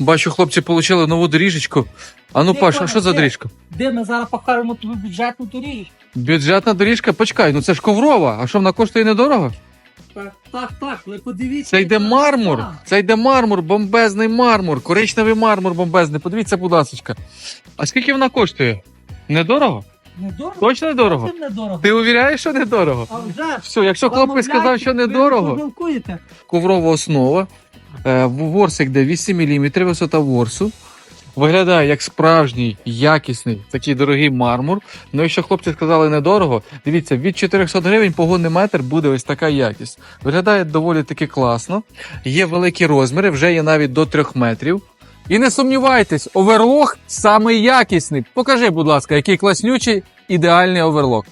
Бачу, хлопці отримали нову доріжечку. А ну, Паш, а що за Де? доріжка? Де ми зараз покажемо тобі бюджетну доріжку? Бюджетна доріжка, почекай, ну це ж коврова. А що вона коштує недорого? Так, так, так, ви подивіться. Це йде яка мармур. краса. Це йде мармур, бомбезний мармур, коричневий мармур бомбезний. Подивіться, будь ласка. А скільки вона коштує? Недорого? Недорого? Точно недорого? Зовсім недорого. Ти увіряєш, що недорого? А вже ж. Все, якщо хлопець сказав, що недорого, Пожалкуєте. коврова основа, е, ворсик де 8 мм, висота ворсу. Виглядає як справжній, якісний, такий дорогий мармур. Ну, якщо хлопці сказали недорого, дивіться, від 400 гривень погонний метр буде ось така якість. Виглядає доволі таки класно. Є великі розміри, вже є навіть до 3 метрів. І не сумнівайтесь, оверлог самий якісний. Покажи, будь ласка, який класнючий ідеальний оверлог.